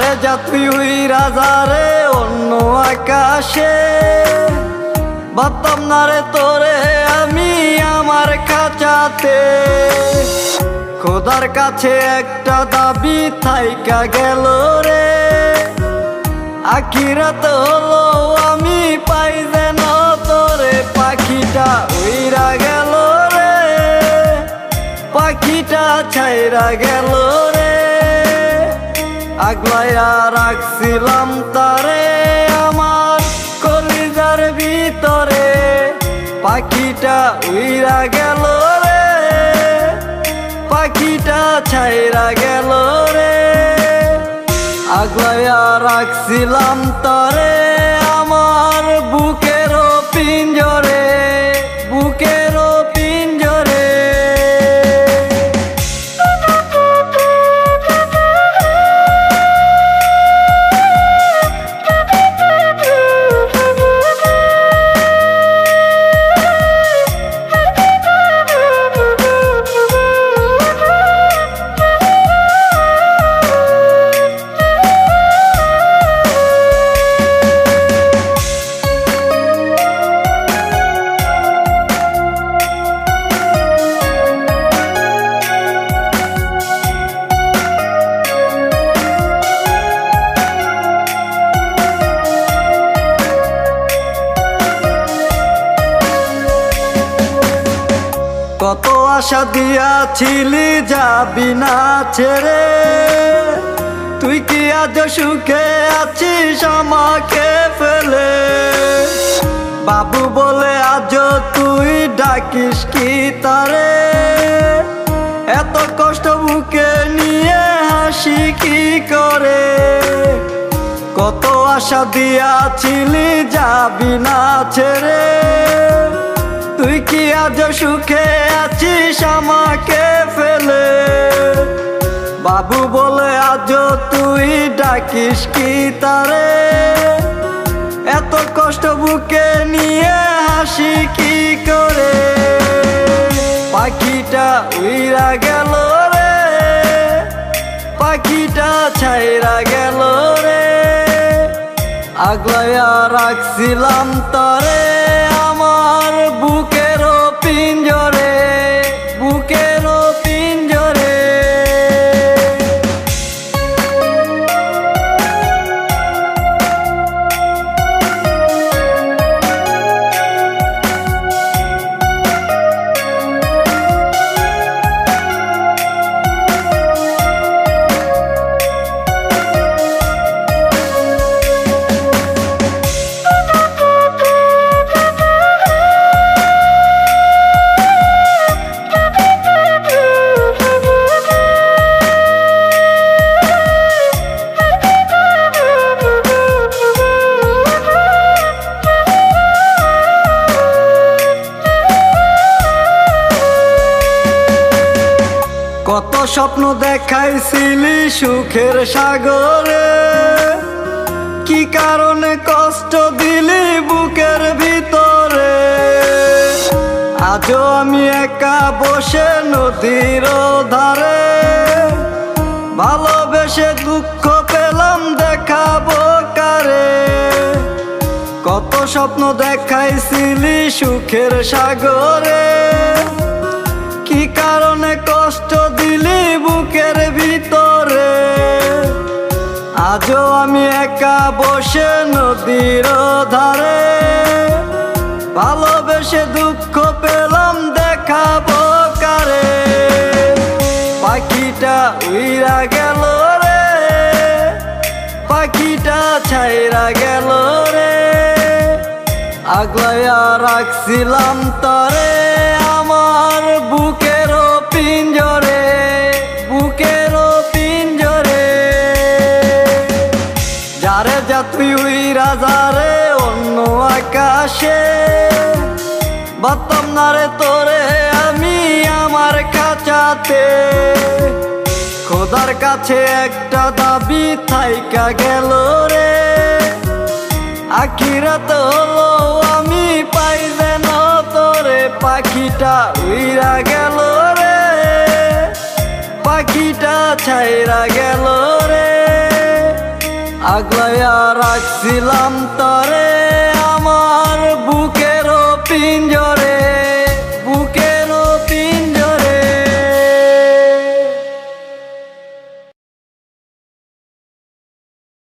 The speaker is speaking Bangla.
যাত্রী ওই রাজারে অন্য আকাশে। ভাবতাম না রে তোরে, আমি আমার খাঁচাতে। খোদার কাছে একটা দাবি থাইকা গেল রে। আখিরাত হলো, আমি পাই যেন তোরে। পাখিটা উইরা গেল রে। পাখিটা ছাইরা গেল রে আগলাইয়া রাখছিলাম তারে আমার কলিজার ভিতরে। পাখিটা উইরা গেল রে, পাখিটা ছাইরা গেল রে। আগলাইয়া রাখছিলাম তারে কত আশা দিয়াছিলি, যাবি না ছেড়ে। তুই কি আজ সুখে আছিস আমাকে ফেলে? বাবু বলে আজ তুই ডাকিস কি তারে? এত কষ্ট বুকে নিয়ে হাসি কি করে? কত আশা দিয়াছিলি, যাবি না ছেড়ে। তুই কি আজ সুখে আছিস আমাকে ফেলে? বাবু বলে আজ তুই ডাকিস কি তারে? এত কষ্ট বুকে নিয়ে হাসি কি করে? পাখিটা উইরা গেল রে। পাখিটা ছাইরা গেল রে। আগলাইয়া রাখছিলাম তরে। স্বপ্ন দেখাইছিলি সুখের সাগরে। কি কারণে কষ্ট দিলি বুকের ভিতরে? আজও আমি একা বসে নদীর ধারে। ভালোবেসে দুঃখ পেলাম দেখাবো কারে। কত স্বপ্ন দেখাইছিলি সুখের সাগরে। কি কারণে কষ্ট দিলি বুকের ভিতরে। আজও আমি একা বসে নদীর ধারে। ভালোবেসে দুঃখ পেলাম দেখাবো কারে পাখিটা উইরা গেল রে। পাখিটা ছাইরা গেল রে। আগলাইয়া রাখছিলাম তরে। আমার বুকেরও রাজারে অন্য আকাশে। ভাবতাম না রে তোরে, আমি আমার খাঁচাতে। খোদার কাছে একটা দাবি থাইকা গেল রে। আখিরাত হলো, আমি পাই যেন তোরে। পাখিটা উইরা গেল রে। পাখিটা ছাইরা গেল আগলাইয়া রাখছিলাম তরে আমার বুকেরও পিঞ্জর